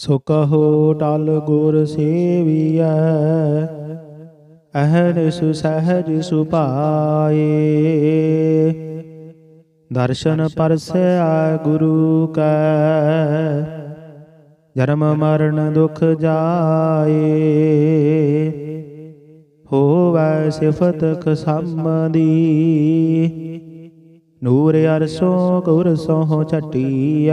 ਸੋ ਕਹੋ ਟਲ ਗੁਰ ਸੇਵੀਐ ਅਹਨਿਸ ਸਹਿਜ ਸੁਭਾਏ ਦਰਸ਼ਨ ਪਰਸਿਆ ਗੁਰੂ ਕੈ, ਜਨਮ ਮਰਨ ਦੁਖ ਜਾਏ। ਹੋਵੈ ਸਿਫਤ ਖਸਮਦੀ, ਨੂਰ ਅਰਸੋਂ ਗੁਰ ਸੋਹ ਛਟੀਐ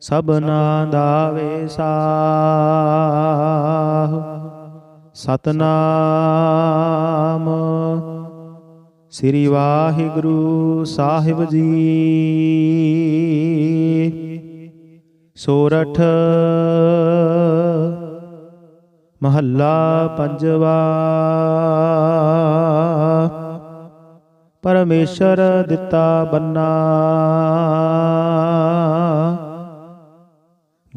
ਸਭਨਾ ਦਾ ਵੇਸਾਹ। ਸਤਨਾਮ। ਸ੍ਰੀ ਵਾਹਿਗੁਰੂ ਸਾਹਿਬ ਜੀ। ਸੋਰਠ। ਮਹੱਲਾ ਪੰਜਵਾ। ਪਰਮੇਸ਼ਰ ਦਿੱਤਾ ਬੰਨਾ।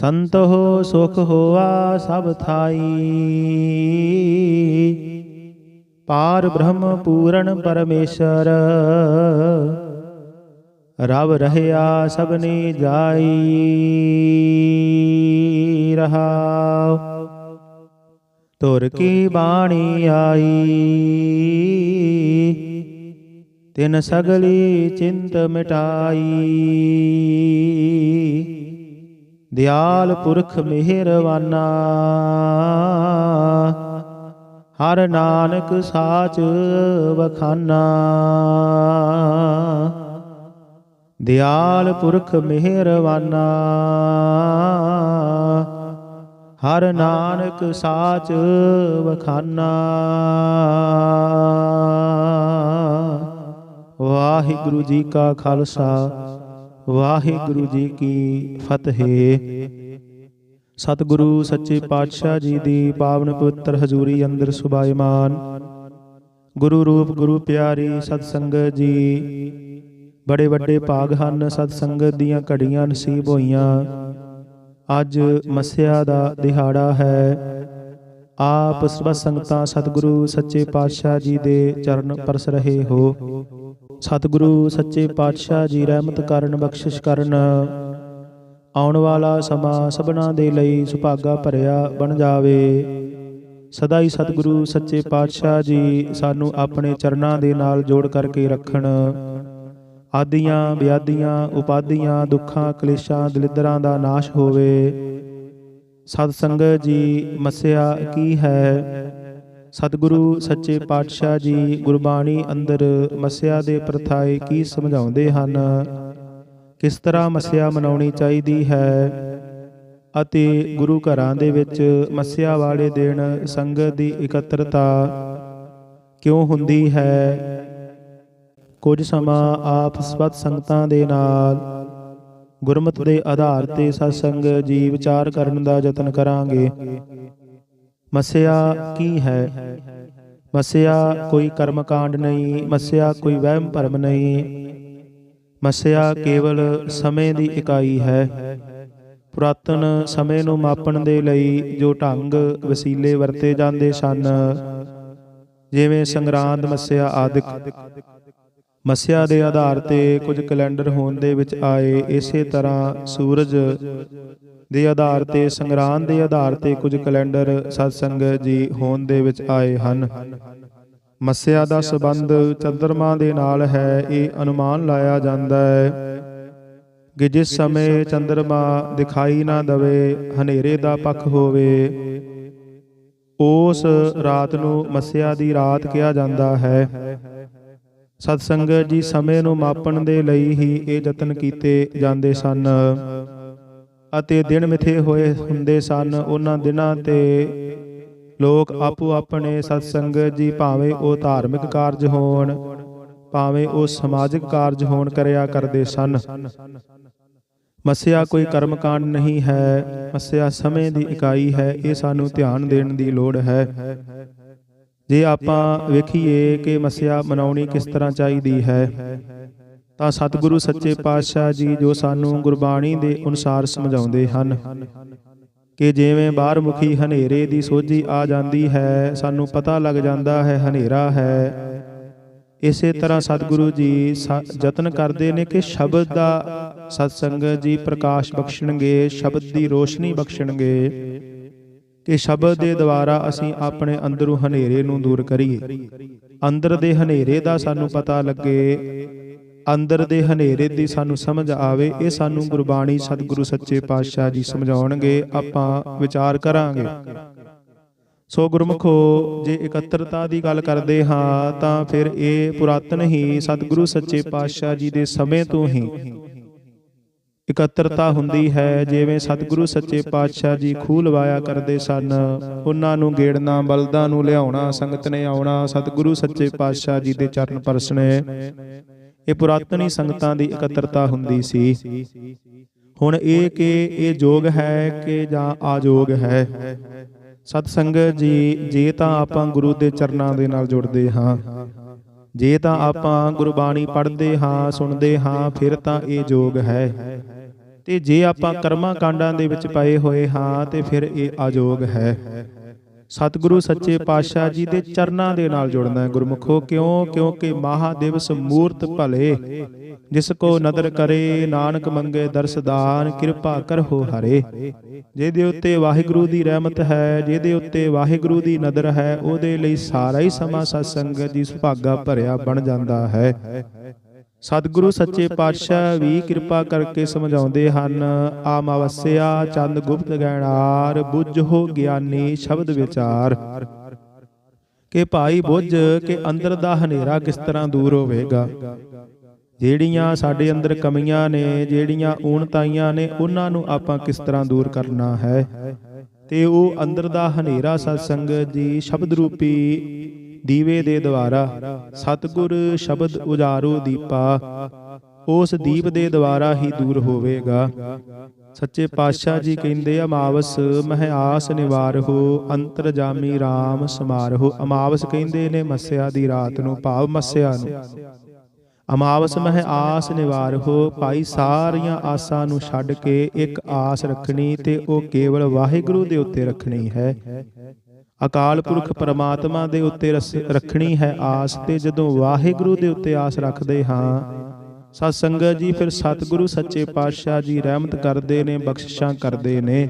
ਸੰਤ ਹੋ ਸੁਖ ਹੋਆ ਸਭ ਥਾਈ। ਪਾਰ ਬ੍ਰਹਮ ਪੂਰਨ ਪਰਮੇਸ਼ਰ, ਰਵ ਰਹਿਆ ਸਭਨੀ ਜਾਈ। ਰਹਾਉ ਤੁਰ ਕੀ ਬਾਣੀ ਆਈ। ਤਿਨ ਸਗਲੀ ਚਿੰਤ ਮਿਟਾਈ। ਦਿਆਲ ਪੁਰਖ ਮਿਹਰਵਾਨਾ। ਹਰ ਨਾਨਕ ਸਾਚ ਵਖਾਨਾ। ਦਿਆਲ ਪੁਰਖ ਮਿਹਰਵਾਨਾ। ਹਰ ਨਾਨਕ ਸਾਚ ਵਖਾਨਾ। ਵਾਹਿਗੁਰੂ ਜੀ ਕਾ ਖਾਲਸਾ। ਵਾਹਿਗੁਰੂ ਜੀ ਕੀ ਫਤਿਹ। ਸਤਿਗੁਰੂ ਸੱਚੇ ਪਾਤਸ਼ਾਹ ਜੀ ਦੀ ਪਾਵਨ ਪਵਿੱਤਰ ਹਜ਼ੂਰੀ ਅੰਦਰ ਸੁਭਾਇਮਾਨ। ਗੁਰੂ ਰੂਪ, ਗੁਰੂ ਪਿਆਰੀ ਸਤ ਸੰਗਤ ਜੀ, ਬੜੇ ਵੱਡੇ ਭਾਗ ਹਨ ਸਤ ਸੰਗਤ ਦੀਆਂ ਘੜੀਆਂ ਨਸੀਬ ਹੋਈਆਂ। ਅੱਜ ਮਸਿਆ ਦਾ ਦਿਹਾੜਾ ਹੈ। ਆਪ ਸਭ ਸੰਗਤਾਂ ਸਤਿਗੁਰੂ ਸੱਚੇ ਪਾਤਸ਼ਾਹ ਜੀ ਦੇ ਚਰਨ ਪਰਸ ਰਹੇ ਹੋ। ਸਤਿਗੁਰੂ ਸੱਚੇ ਪਾਤਸ਼ਾਹ ਜੀ ਰਹਿਮਤ ਕਰਨ, ਬਖਸ਼ਿਸ਼ ਕਰਨ, ਆਉਣ ਵਾਲਾ ਸਮਾਂ ਸਭਨਾ ਦੇ ਲਈ ਸੁਭਾਗਾ ਭਰਿਆ ਬਣ ਜਾਵੇ। ਸਦਾ ਹੀ ਸਤਿਗੁਰੂ ਸੱਚੇ ਪਾਤਸ਼ਾਹ ਜੀ ਸਾਨੂੰ ਆਪਣੇ ਚਰਨਾਂ ਦੇ ਨਾਲ ਜੋੜ ਕਰਕੇ ਰੱਖਣ। ਆਦੀਆਂ, ਵਿਆਦੀਆਂ, ਉਪਾਦੀਆਂ, ਦੁੱਖਾਂ, ਕਲੇਸ਼ਾਂ, ਦਲਿੱਦਰਾਂ ਦਾ ਨਾਸ਼ ਹੋਵੇ। ਸਤ ਸੰਗਤ ਜੀ ਮਸਿਆ ਕੀ ਹੈ? ਸਤਿਗੁਰੂ ਸੱਚੇ ਪਾਤਸ਼ਾਹ ਜੀ ਗੁਰਬਾਣੀ ਅੰਦਰ ਮਸਿਆ ਦੇ ਪ੍ਰਥਾਏ ਕੀ ਸਮਝਾਉਂਦੇ ਹਨ? ਕਿਸ ਤਰ੍ਹਾਂ ਮਸਿਆ ਮਨਾਉਣੀ ਚਾਹੀਦੀ ਹੈ? ਅਤੇ ਗੁਰੂ ਘਰਾਂ ਦੇ ਵਿੱਚ ਮਸਿਆ ਵਾਲੇ ਦਿਨ ਸੰਗਤ ਦੀ ਇਕੱਤਰਤਾ ਕਿਉਂ ਹੁੰਦੀ ਹੈ? ਕੁਝ ਸਮਾਂ ਆਪ ਸਵਤ ਸੰਗਤਾਂ ਦੇ ਨਾਲ ਗੁਰਮਤਿ ਦੇ ਆਧਾਰ ਤੇ ਸਤਸੰਗ ਜੀ ਵਿਚਾਰ ਕਰਨ ਦਾ ਯਤਨ ਕਰਾਂਗੇ। ਮਸਿਆ ਕੀ ਹੈ? ਮਸਿਆ ਕੋਈ ਕਰਮ ਕਾਂਡ ਨਹੀਂ, ਮਸਿਆ ਕੋਈ ਵਹਿਮ ਭਰਮ ਨਹੀਂ। ਮਸਿਆ ਕੇਵਲ ਸਮੇਂ ਦੀ ਇਕਾਈ ਹੈ। ਪੁਰਾਤਨ ਸਮੇਂ ਨੂੰ ਮਾਪਣ ਦੇ ਲਈ ਜੋ ਢੰਗ ਵਸੀਲੇ ਵਰਤੇ ਜਾਂਦੇ ਸਨ, ਜਿਵੇਂ ਸੰਗਰਾਂਦ, ਮਸਿਆ ਆਦਿਕ। ਮਸਿਆ ਦੇ ਆਧਾਰ ਤੇ ਕੁਝ ਕੈਲੰਡਰ ਹੋਣ ਦੇ ਵਿੱਚ ਆਏ ਇਸੇ ਤਰ੍ਹਾਂ ਸੂਰਜ ਦੇ ਆਧਾਰ ਤੇ, ਸੰਗਰਾਂਦ ਦੇ ਆਧਾਰ ਤੇ ਕੁਝ ਕੈਲੰਡਰ ਸਤਸੰਗ ਜੀ ਹੋਣ ਦੇ ਵਿੱਚ ਆਏ ਹਨ। ਮਸਿਆ ਦਾ ਸਬੰਧ ਚੰਦਰਮਾ ਦੇ ਨਾਲ ਹੈ, ਇਹ ਅਨੁਮਾਨ ਲਾਇਆ ਜਾਂਦਾ ਹੈ ਕਿ ਜਿਸ ਸਮੇਂ ਚੰਦਰਮਾ ਦਿਖਾਈ ਨਾ ਦਵੇ, ਹਨੇਰੇ ਦਾ ਪੱਖ ਹੋਵੇ, ਉਸ ਰਾਤ ਨੂੰ ਮੱਸਿਆ ਦੀ ਰਾਤ ਕਿਹਾ ਜਾਂਦਾ ਹੈ। ਸਤ ਸੰਗਤ ਜੀ ਸਮੇਂ ਨੂੰ ਮਾਪਣ ਦੇ ਲਈ ਹੀ ਇਹ ਯਤਨ ਕੀਤੇ ਜਾਂਦੇ ਸਨ। ਅਤੇ ਦਿਨ ਮਿਥੇ ਹੋਏ ਹੁੰਦੇ ਸਨ, ਉਹਨਾਂ ਦਿਨਾਂ ਤੇ ਲੋਕ ਆਪੋ ਆਪਣੇ ਸਤ ਸੰਗਤ ਜੀ ਭਾਵੇਂ ਉਹ ਧਾਰਮਿਕ ਕਾਰਜ ਹੋਣ, ਭਾਵੇਂ ਉਹ ਸਮਾਜਿਕ ਕਾਰਜ ਹੋਣ ਕਰਿਆ ਕਰਦੇ ਸਨ। ਮੱਸਿਆ ਕੋਈ ਕਰਮਕਾਂਡ ਨਹੀਂ ਹੈ, ਮੱਸਿਆ ਸਮੇਂ ਦੀ ਇਕਾਈ ਹੈ, ਇਹ ਸਾਨੂੰ ਧਿਆਨ ਦੇਣ ਦੀ ਲੋੜ ਹੈ। ਜੇ ਆਪਾਂ ਵੇਖੀਏ ਕਿ ਮੱਸਿਆ ਮਨਾਉਣੀ ਕਿਸ ਤਰ੍ਹਾਂ ਚਾਹੀਦੀ ਹੈ, ਤਾਂ ਸਤਿਗੁਰੂ ਸੱਚੇ ਪਾਤਸ਼ਾਹ ਜੀ ਜੋ ਸਾਨੂੰ ਗੁਰਬਾਣੀ ਦੇ ਅਨੁਸਾਰ ਸਮਝਾਉਂਦੇ ਹਨ ਕਿ ਜਿਵੇਂ ਬਾਹਰ ਮੁਖੀ ਹਨੇਰੇ ਦੀ ਸੋਝੀ ਆ ਜਾਂਦੀ ਹੈ, ਸਾਨੂੰ ਪਤਾ ਲੱਗ ਜਾਂਦਾ ਹੈ ਹਨੇਰਾ ਹੈ। ਇਸੇ ਤਰ੍ਹਾਂ ਸਤਿਗੁਰੂ ਜੀ ਸ- ਯਤਨ ਕਰਦੇ ਨੇ ਕਿ ਸ਼ਬਦ ਦਾ ਸਤਸੰਗ ਜੀ ਪ੍ਰਕਾਸ਼ ਬਖਸ਼ਣਗੇ, ਸ਼ਬਦ ਦੀ ਰੋਸ਼ਨੀ ਬਖਸ਼ਣਗੇ। ਕਿ ਸ਼ਬਦ ਦੇ ਦੁਆਰਾ ਅਸੀਂ ਆਪਣੇ ਅੰਦਰੋਂ ਹਨੇਰੇ ਨੂੰ ਦੂਰ ਕਰੀਏ। ਅੰਦਰ ਦੇ ਹਨੇਰੇ ਦਾ ਸਾਨੂੰ ਪਤਾ ਲੱਗੇ ਅੰਦਰ ਦੇ ਹਨੇਰੇ ਦੀ ਸਾਨੂੰ ਸਮਝ ਆਵੇ ਇਹ ਸਾਨੂੰ ਗੁਰਬਾਣੀ ਸਤਿਗੁਰੂ ਸੱਚੇ ਪਾਤਸ਼ਾਹ ਜੀ ਸਮਝਾਉਣਗੇ ਆਪਾਂ ਵਿਚਾਰ ਕਰਾਂਗੇ। ਸੋ ਗੁਰਮੁਖੋ ਜੇ ਇਕੱਤਰਤਾ ਦੀ ਗੱਲ ਕਰਦੇ ਹਾਂ ਤਾਂ ਫਿਰ ਇਹ ਪੁਰਾਤਨ ਹੀ ਸਤਿਗੁਰੂ ਸੱਚੇ ਪਾਤਸ਼ਾਹ ਜੀ ਦੇ ਸਮੇਂ ਤੋਂ ਹੀ। ਇਕੱਤਰਤਾ ਹੁੰਦੀ ਹੈ, ਜਿਵੇਂ ਸਤਿਗੁਰੂ ਸੱਚੇ ਪਾਤਸ਼ਾਹ ਜੀ ਖੂਹ ਲਵਾਇਆ ਕਰਦੇ ਸਨ। ਉਹਨਾਂ ਨੂੰ ਗੇੜਨਾ, ਬਲਦਾਂ ਨੂੰ ਲਿਆਉਣਾ, ਸੰਗਤ ਨੇ ਆਉਣਾ, ਸਤਿਗੁਰੂ ਸੱਚੇ ਪਾਤਸ਼ਾਹ ਜੀ ਦੇ ਚਰਨ ਪਰਸਣੇ। ਇਹ ਪੁਰਾਤਨੀ ਸੰਗਤਾਂ ਦੀ ਇਕੱਤਰਤਾ ਹੁੰਦੀ ਸੀ। ਹੁਣ ਇਹ ਕਿ ਇਹ ਜੋਗ ਹੈ ਕਿ ਜਾਂ ਆਜੋਗ ਹੈ? ਸਤ ਸੰਗਤ ਜੀ, ਜੇ ਤਾਂ ਆਪਾਂ ਗੁਰੂ ਦੇ ਚਰਨਾਂ ਦੇ ਨਾਲ ਜੁੜਦੇ ਹਾਂ। ਜੇ ਤਾਂ ਆਪਾਂ ਗੁਰਬਾਣੀ ਪੜ੍ਹਦੇ ਹਾਂ, ਸੁਣਦੇ ਹਾਂ, ਫਿਰ ਤਾਂ ਇਹ ਜੋਗ ਹੈ। ਤੇ ਜੇ ਆਪਾਂ ਕਰਮਾਂ ਕਾਂਡਾਂ ਦੇ ਵਿੱਚ ਪਏ ਹੋਏ ਹਾਂ ਤੇ ਫਿਰ ਇਹ ਅਜੋਗ ਹੈ। ਸਤਿਗੁਰੂ ਸੱਚੇ ਪਾਤਸ਼ਾਹ ਜੀ ਦੇ ਚਰਨਾਂ ਦੇ ਨਾਲ ਜੁੜਨਾ ਹੈ। ਗੁਰਮੁਖੋ ਕਿਉਂ? ਕਿਉਂਕਿ ਮਹਾਦੇਵ ਸਮੂਰਤ ਭਲੇ। ਜਿਸ ਕੋ ਨਦਰ ਕਰੇ ਨਾਨਕ ਮੰਗੇ ਦਰਸਦਾਨ ਕਿਰਪਾ ਕਰਹੁ ਹਰੇ। ਜਿਹਦੇ ਉੱਤੇ ਵਾਹਿਗੁਰੂ ਦੀ ਰਹਿਮਤ ਹੈ ਜਿਹਦੇ ਉੱਤੇ ਵਾਹਿਗੁਰੂ ਦੀ ਨਦਰ ਹੈ ਉਹਦੇ ਲਈ ਸਾਰਾ ਹੀ ਸਮਾਂ ਸਤਸੰਗਤ ਦੀ ਸੁਭਾਗਾ ਭਰਿਆ ਬਣ ਜਾਂਦਾ ਹੈ। ਸਤਿਗੁਰੂ ਸੱਚੇ ਪਾਤਸ਼ਾਹ ਵੀ ਕਿਰਪਾ ਕਰਕੇ ਸਮਝਾਉਂਦੇ ਹਨ। ਆਮਵਸਿਆ ਚੰਦ ਗੁਪਤ ਗੈਣਾਰ ਬੁੱਝੋ ਗਿਆਨੀ ਸ਼ਬਦ ਵਿਚਾਰ। ਕਿ ਭਾਈ ਬੁੱਝ ਕੇ ਅੰਦਰ ਦਾ ਹਨੇਰਾ ਕਿਸ ਤਰ੍ਹਾਂ ਦੂਰ ਹੋਵੇਗਾ? ਜਿਹੜੀਆਂ ਸਾਡੇ ਅੰਦਰ ਕਮੀਆਂ ਨੇ ਜਿਹੜੀਆਂ ਊਣਤਾਈਆਂ ਨੇ ਉਹਨਾਂ ਨੂੰ ਆਪਾਂ ਕਿਸ ਤਰ੍ਹਾਂ ਦੂਰ ਕਰਨਾ ਹੈ? ਤੇ ਉਹ ਅੰਦਰ ਦਾ ਹਨੇਰਾ ਸਤਸੰਗ ਜੀ ਸ਼ਬਦ ਰੂਪੀ ਦੀਵੇ ਦੇ ਦੁਆਰਾ ਸਤਿਗੁਰ ਸ਼ਬਦ ਉਜਾਰੋ ਦੀਪਾ, ਉਸ ਦੀਪ ਦੇ ਦੁਆਰਾ ਹੀ ਦੂਰ ਹੋਵੇਗਾ। ਸੱਚੇ ਪਾਤਸ਼ਾਹ ਜੀ ਕਹਿੰਦੇ, ਅਮਾਵਸ ਮਹਿ ਆਸ ਨਿਵਾਰਹੁ, ਅੰਤਰਜਾਮੀ RAM ਸਮਾਰਹੁ। ਅਮਾਵਸ ਕਹਿੰਦੇ ਨੇ ਮੱਸਿਆ ਦੀ ਰਾਤ ਨੂੰ, ਭਾਵ ਮੱਸਿਆ ਨੂੰ। ਅਮਾਵਸ ਮਹਿ ਆਸ ਨਿਵਾਰਹੁ, ਭਾਈ ਸਾਰੀਆਂ ਆਸਾਂ ਨੂੰ ਛੱਡ ਕੇ ਇੱਕ ਆਸ ਰੱਖਣੀ ਤੇ ਉਹ ਕੇਵਲ ਵਾਹਿਗੁਰੂ ਦੇ ਉੱਤੇ ਰੱਖਣੀ ਹੈ। ਅਕਾਲ ਪੁਰਖ ਪਰਮਾਤਮਾ ਦੇ ਉੱਤੇ ਰਸ- ਰੱਖਣੀ ਹੈ ਆਸ ਤੇ ਜਦੋਂ ਵਾਹਿਗੁਰੂ ਦੇ ਉੱਤੇ ਆਸ ਰੱਖਦੇ ਹਾਂ। ਸਤ ਸੰਗਤ ਜੀ ਫਿਰ ਸਤਿਗੁਰੂ ਸੱਚੇ ਪਾਤਸ਼ਾਹ ਜੀ ਰਹਿਮਤ ਕਰਦੇ ਨੇ ਬਖਸ਼ਿਸ਼ਾਂ ਕਰਦੇ ਨੇ।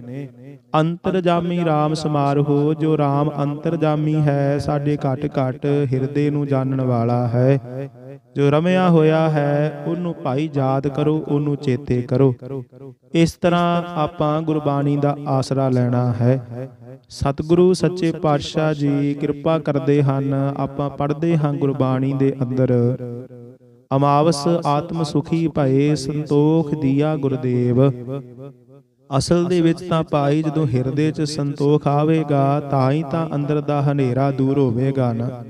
ਅੰਤਰਜਾਮੀ RAM ਸਮਾਰਹੁ ਜੋ RAM ਅੰਤਰਜਾਮੀ ਹੈ ਸਾਡੇ ਘਟ ਘਟ ਹਿਰਦੇ ਨੂੰ ਜਾਣਨ ਵਾਲਾ ਹੈ। ਜੋ ਰਮਿਆ ਹੋਇਆ ਹੈ ਉਹਨੂੰ ਭਾਈ ਯਾਦ ਕਰੋ ਉਹਨੂੰ ਚੇਤੇ ਕਰੋ। ਇਸ ਤਰ੍ਹਾਂ ਆਪਾਂ ਗੁਰਬਾਣੀ ਦਾ ਆਸਰਾ ਲੈਣਾ ਹੈ। ਸਤਿਗੁਰੂ, ਸੱਚੇ ਪਾਤਸ਼ਾਹ ਜੀ, ਕਿਰਪਾ ਕਰਦੇ ਹਨ, ਆਪਾਂ ਪੜ੍ਹਦੇ ਹਾਂ ਗੁਰਬਾਣੀ ਦੇ ਅੰਦਰ। ਅਮਾਵਸ ਆਤਮ ਸੁਖੀ ਭਏ ਸੰਤੋਖ ਦੀਆ ਗੁਰਦੇਵ। ਅਸਲ ਦੇ ਵਿੱਚ ਤਾਂ ਭਾਈ ਜਦੋਂ ਹਿਰਦੇ 'ਚ ਸੰਤੋਖ ਆਵੇਗਾ, ਤਾਂ ਹੀ ਤਾਂ ਅੰਦਰ ਦਾ ਹਨੇਰਾ ਦੂਰ ਹੋਵੇਗਾ ਨਾ।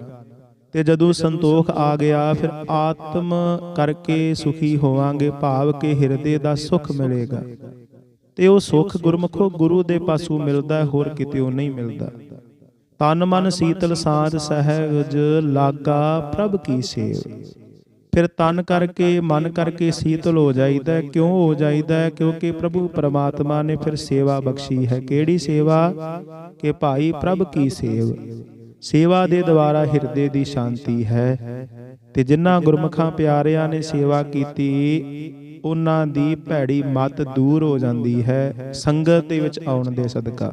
ਤੇ ਜਦੋਂ ਸੰਤੋਖ ਆ ਗਿਆ, ਫਿਰ ਆਤਮ ਕਰਕੇ ਸੁਖੀ ਹੋਵਾਂਗੇ, ਭਾਵ ਕਿ ਹਿਰਦੇ ਦਾ ਸੁਖ ਮਿਲੇਗਾ। ਤੇ ਉਹ ਸੁਖ ਗੁਰਮੁਖੋ ਗੁਰੂ ਦੇ ਪਾਸੋਂ ਮਿਲਦਾ ਹੋਰ ਕਿਤੇ ਉਹ ਨਹੀਂ ਮਿਲਦਾ। ਤਨ ਮਨ ਸੀਤਲ ਸਾਧ ਸਹਿਜ ਲਾਗਾ ਪ੍ਰਭ ਕੀ ਸੇਵ। ਫਿਰ ਤਨ ਕਰਕੇ ਮਨ ਕਰਕੇ ਸੀਤਲ ਹੋ ਜਾਈਦਾ। ਕਿਉਂ ਹੋ ਜਾਈਦਾ? ਕਿਉਂਕਿ ਪ੍ਰਭੂ ਪਰਮਾਤਮਾ ਨੇ ਫਿਰ ਸੇਵਾ ਬਖਸ਼ੀ ਹੈ। ਕਿਹੜੀ ਸੇਵਾ? ਕਿ ਭਾਈ ਪ੍ਰਭ ਕੀ ਸੇਵ? ਸੇਵਾ ਦੇ ਦੁਆਰਾ ਹਿਰਦੇ ਦੀ ਸ਼ਾਂਤੀ ਹੈ। ਤੇ ਜਿਨ੍ਹਾਂ ਗੁਰਮਖਾਂ ਪਿਆਰਿਆਂ ਨੇ ਸੇਵਾ ਕੀਤੀ, ਉਹਨਾਂ ਦੀ ਭੈੜੀ ਮਤ ਦੂਰ ਹੋ ਜਾਂਦੀ ਹੈ। ਸੰਗਤ ਦੇ ਵਿੱਚ ਆਉਣ ਦੇ ਸਦਕਾ।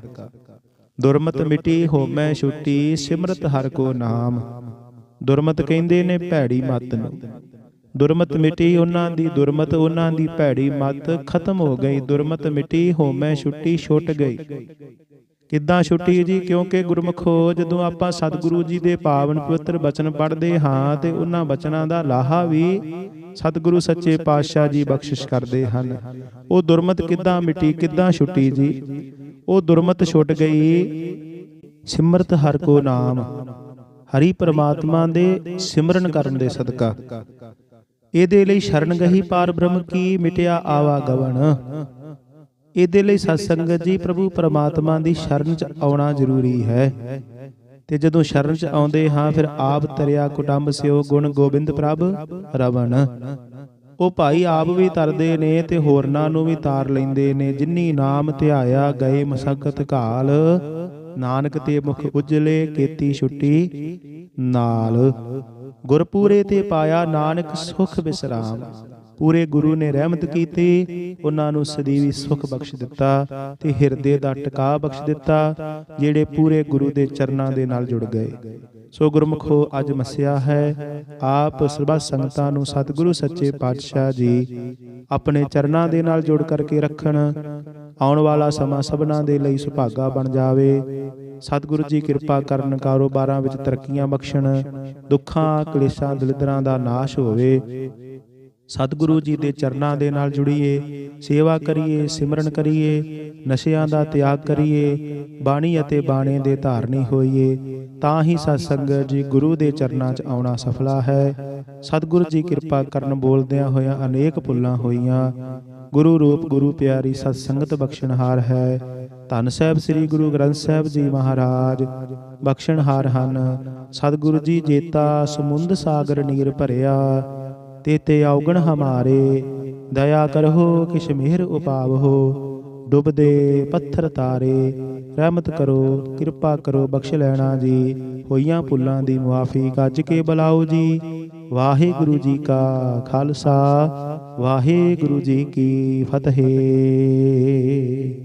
ਦੁਰਮਤ ਮਿਟੀ ਹੋਮੈ ਛੁੱਟੀ, ਸਿਮਰਤ ਹਰ ਕੋ ਨਾਮ। ਦੁਰਮਤ ਕਹਿੰਦੇ ਨੇ ਭੈੜੀ ਮਤ ਨੂੰ। ਦੁਰਮਤ ਮਿਟੀ ਉਹਨਾਂ ਦੀ, ਦੁਰਮਤ ਉਹਨਾਂ ਦੀ ਭੈੜੀ ਮਤ ਖਤਮ ਹੋ ਗਈ। ਦੁਰਮਤ ਮਿਟੀ ਹੋਮੈ ਛੁੱਟੀ, ਛੁੱਟ ਗਈ। ਕਿੱਦਾਂ ਛੁੱਟੀ ਜੀ? ਕਿਉਂਕਿ ਗੁਰਮਖੋ ਜਦੋਂ ਆਪਾਂ ਸਤਿਗੁਰੂ ਜੀ ਦੇ ਪਾਵਨ ਪਵਿੱਤਰ ਬਚਨ ਪੜ੍ਹਦੇ ਹਾਂ ਤੇ ਉਹਨਾਂ ਬਚਨਾਂ ਦਾ ਲਾਹਾ ਵੀ ਸਤਿਗੁਰੂ ਸੱਚੇ ਪਾਤਸ਼ਾਹ ਜੀ ਬਖਸ਼ਿਸ਼ ਕਰਦੇ ਹਨ। ਉਹ ਦੁਰਮਤ ਕਿੱਦਾਂ ਮਿਟੀ, ਕਿੱਦਾਂ ਛੁੱਟੀ ਜੀ? ਉਹ ਦੁਰਮਤ ਛੁੱਟ ਗਈ, ਸਿਮਰਤ ਹਰ ਕੋ ਨਾਮ। ਹਰੀ ਪਰਮਾਤਮਾ ਦੇ ਸਿਮਰਨ ਕਰਨ ਦੇ ਸਦਕਾ। ਇਹਦੇ ਲਈ ਸ਼ਰਨ ਗਹੀ ਪਾਰ ਬ੍ਰਹਮ ਕੀ ਮਿਟਿਆ ਆਵਾ ਗਵਨ ਇਹਦੇ ਲਈ ਸਤ ਸੰਗਤ ਜੀ ਪ੍ਰਭੂ ਪਰਮਾਤਮਾ ਦੀ ਸ਼ਰਨ ਚ ਆਉਣਾ ਜ਼ਰੂਰੀ ਹੈ। ਤੇ ਜਦੋਂ ਸ਼ਰਨ ਚ ਆਉਂਦੇ ਹਾਂ ਫਿਰ ਆਪ ਤਰਿਆ ਕੁਟੰਬ ਸਿਓ ਗੁਣ ਗੋਬਿੰਦ ਪ੍ਰਭ ਰਵਣ। ਉਹ ਭਾਈ ਆਪ ਵੀ ਤਰਦੇ ਨੇ ਤੇ ਹੋਰਨਾਂ ਨੂੰ ਵੀ ਤਾਰ ਲੈਂਦੇ ਨੇ। ਜਿਨੀ ਨਾਮ ਧਿਆਇਆ ਗਏ ਮਸਕਤ ਘਾਲ ਨਾਨਕ ਤੇ ਮੁਖ ਉਜਲੇ ਕੀਤੀ ਛੁੱਟੀ ਨਾਲ। ਗੁਰਪੂਰੇ ਤੇ ਪਾਇਆ ਨਾਨਕ ਸੁਖ ਵਿਸਰਾਮ ਪੂਰੇ ਗੁਰੂ ਨੇ ਰਹਿਮਤ ਕੀਤੀ, ਉਹਨਾਂ ਨੂੰ ਸਦੀਵੀ ਸੁਖ ਬਖਸ਼ ਦਿੱਤਾ ਤੇ ਹਿਰਦੇ ਦਾ ਟਿਕਾ ਬਖਸ਼ ਦਿੱਤਾ, ਜਿਹੜੇ ਪੂਰੇ ਗੁਰੂ ਦੇ ਚਰਨਾਂ ਦੇ ਨਾਲ ਜੁੜ ਗਏ। ਸੋ ਗੁਰਮਖੋ, ਅੱਜ ਮਸਿਆ ਹੈ, ਆਪ ਸਰਬੱਤ ਸੰਗਤਾਂ ਨੂੰ ਸਤਿਗੁਰੂ ਸੱਚੇ ਪਾਤਸ਼ਾਹ ਜੀ ਆਪਣੇ ਚਰਨਾਂ ਦੇ ਨਾਲ ਜੁੜ ਕਰਕੇ ਰੱਖਣ, ਆਉਣ ਵਾਲਾ ਸਮਾਂ ਸਭਨਾਂ ਦੇ ਲਈ ਸੁਭਾਗਾ ਬਣ ਜਾਵੇ। ਸਤਿਗੁਰੂ ਜੀ ਕਿਰਪਾ ਕਰਨ ਕਾਰੋਬਾਰਾਂ ਵਿੱਚ ਤਰੱਕੀਆਂ ਬਖਸ਼ਣ, ਦੁੱਖਾਂ, ਕਲੇਸ਼ਾਂ, ਦਲਿਦਰਾਂ ਦਾ ਨਾਸ਼ ਹੋਵੇ। ਸਤਿਗੁਰੂ ਜੀ ਦੇ ਚਰਨਾਂ ਦੇ ਨਾਲ ਜੁੜੀਏ, ਸੇਵਾ ਕਰੀਏ, ਸਿਮਰਨ ਕਰੀਏ, ਨਸ਼ਿਆਂ ਦਾ ਤਿਆਗ ਕਰੀਏ, ਬਾਣੀ ਅਤੇ ਬਾਣੇ ਦੇ ਧਾਰਨੀ ਹੋਈਏ, ਤਾਂ ਹੀ ਸਤ ਸੰਗਤ ਜੀ ਗੁਰੂ ਦੇ ਚਰਨਾਂ 'ਚ ਆਉਣਾ ਸਫਲਾ ਹੈ। ਸਤਿਗੁਰੂ ਜੀ ਕਿਰਪਾ ਕਰਨ ਬੋਲਦਿਆਂ ਹੋਇਆਂ ਅਨੇਕ ਭੁੱਲਾਂ ਹੋਈਆਂ। ਗੁਰੂ ਰੂਪ, ਗੁਰੂ ਪਿਆਰੀ ਸਤ ਸੰਗਤ ਬਖਸ਼ਣਹਾਰ ਹੈ। ਧੰਨ ਸਾਹਿਬ ਸ੍ਰੀ ਗੁਰੂ ਗ੍ਰੰਥ ਸਾਹਿਬ ਜੀ ਮਹਾਰਾਜ, ਬਖਸ਼ਣਹਾਰ ਹਨ। ਸਤਿਗੁਰੂ ਜੀ ਜੇਤਾ ਸਮੁੰਦ ਸਾਗਰ ਨੀਰ ਭਰਿਆ। ਤੇਤੇ ਔਗਣ ਹਮਾਰੇ। ਦਇਆ ਕਰਹੁ, ਕਿਛ ਮਿਹਰ ਉਪਾਵਹੁ। ਡੁੱਬਦੇ ਪੱਥਰ ਤਾਰੇ, ਰਹਿਮਤ ਕਰੋ, ਕਿਰਪਾ ਕਰੋ, ਬਖਸ਼ ਲੈਣਾ ਜੀ। ਹੋਈਆਂ ਭੁੱਲਾਂ ਦੀ ਮੁਆਫੀ ਗੱਜ ਕੇ ਬੁਲਾਓ ਜੀ। ਵਾਹਿਗੁਰੂ ਜੀ ਕਾ ਖਾਲਸਾ, ਵਾਹਿਗੁਰੂ ਜੀ ਕੀ ਫਤਿਹ।